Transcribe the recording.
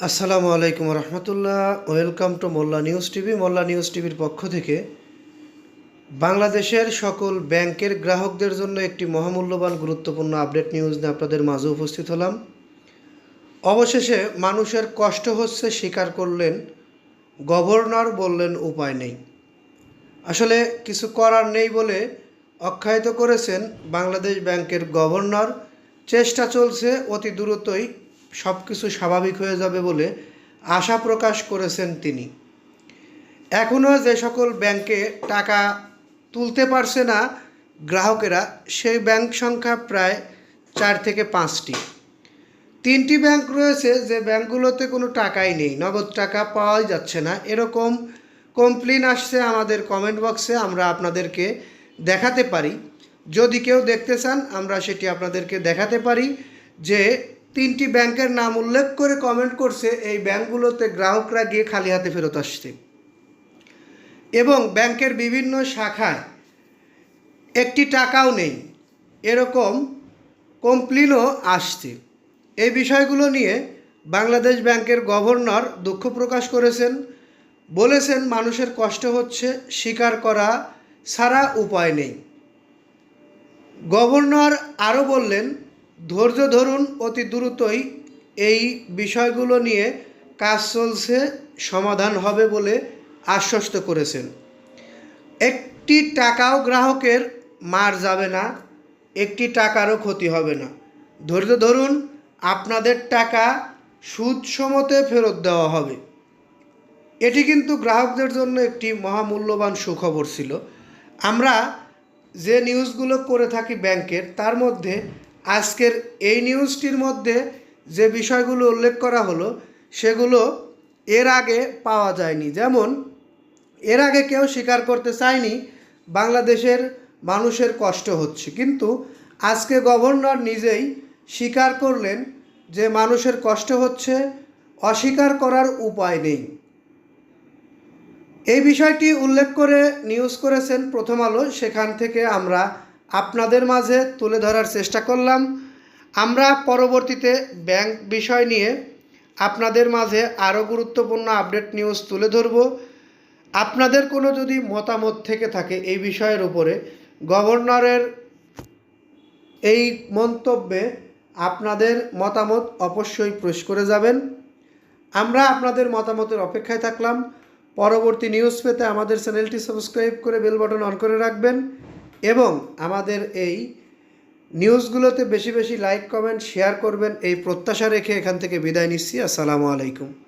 আসসালামু আলাইকুম রহমতুল্লাহ। Welcome to Molla news TV. Molla news টিভির পক্ষ থেকে বাংলাদেশের সকল ব্যাংকের গ্রাহকদের জন্য একটি মহামূল্যবান গুরুত্বপূর্ণ আপডেট নিউজ নিয়ে আপনাদের মাঝে উপস্থিত হলাম। অবশেষে মানুষের কষ্ট হচ্ছে স্বীকার করলেন, গভর্নর বললেন উপায় নেই। আসলে কিছু করার নেই বলে অখ্যায়িত করেছেন বাংলাদেশ ব্যাংকের গভর্নর। চেষ্টা চলছে অতি দ্রুতই সব কিছু স্বাভাবিক হয়ে যাবে বলে আশা প্রকাশ করেছেন তিনি। এখনও যে সকল ব্যাংকে টাকা তুলতে পারছে না গ্রাহকেরা, সেই ব্যাংক সংখ্যা প্রায় চার থেকে পাঁচটি। তিনটি ব্যাংক রয়েছে যে ব্যাংকগুলোতে কোনো টাকাই নেই, নগদ টাকা পাওয়াই যাচ্ছে না। এরকম কমপ্লেন আসছে আমাদের কমেন্ট বক্সে, আমরা আপনাদেরকে দেখাতে পারি। যদি কেউ দেখতে চান, আমরা সেটি আপনাদেরকে দেখাতে পারি যে তিনটি ব্যাংকের নাম উল্লেখ করে কমেন্ট করছে, এই ব্যাংকগুলোতে গ্রাহকরা গিয়ে খালি হাতে ফেরত আসছে। এবং ব্যাংকের বিভিন্ন শাখায় একটি টাকাও নেই। এরকম কমপ্লেনও আসছে। এই বিষয়গুলো নিয়ে বাংলাদেশ ব্যাংকের গভর্নর দুঃখ প্রকাশ করেছেন। বলেছেন, মানুষের কষ্ট হচ্ছে, স্বীকার করা ছাড়া উপায় নেই। গভর্নর আরও বললেন ধৈর্য ধরুন অতি দ্রুতই এই বিষয়গুলো নিয়ে কাজ চলছে, সমাধান হবে বলে আশ্বস্ত করেছেন। একটি টাকাও গ্রাহকের মার যাবে না, একটি টাকারও ক্ষতি হবে না। ধৈর্য ধরুন আপনাদের টাকা সুদ সমতে ফেরত দেওয়া হবে। এটি কিন্তু গ্রাহকদের জন্য একটি মহামূল্যবান সুখবর ছিল। আমরা যে নিউজগুলো করে থাকি ব্যাংকের, তার মধ্যে আজকের এই নিউজটির মধ্যে যে বিষয়গুলো উল্লেখ করা হলো, সেগুলো এর আগে পাওয়া যায়নি। যেমন, এর আগে কেউ স্বীকার করতে চায়নি, বাংলাদেশের মানুষের কষ্ট হচ্ছে। কিন্তু আজকে গভর্নর নিজেই স্বীকার করলেন যে মানুষের কষ্ট হচ্ছে, অস্বীকার করার উপায় নেই। এই বিষয়টি উল্লেখ করে নিউজ করেছেন প্রথম আলো, সেখান থেকে আমরা আপনাদের মাঝে তুলে ধরার চেষ্টা করলাম। আমরা পরবর্তীতে ব্যাংক বিষয় নিয়ে আপনাদের মাঝে আরও গুরুত্বপূর্ণ আপডেট নিউজ তুলে ধরব। আপনাদের কোনো যদি মতামত থেকে থাকে এই বিষয়ের উপরে, গভর্নরের এই মন্তব্যে আপনাদের মতামত অবশ্যই প্রবেশ করে যাবেন। আমরা আপনাদের মতামতের অপেক্ষায় থাকলাম। পরবর্তী নিউজ পেতে আমাদের চ্যানেলটি সাবস্ক্রাইব করে বেল বাটন অন করে রাখবেন। এবং আমাদের এই নিউজগুলোতে বেশি বেশি লাইক, কমেন্ট, শেয়ার করবেন। এই প্রত্যাশা রেখে এখান থেকে বিদায় নিচ্ছি। আসসালামু আলাইকুম।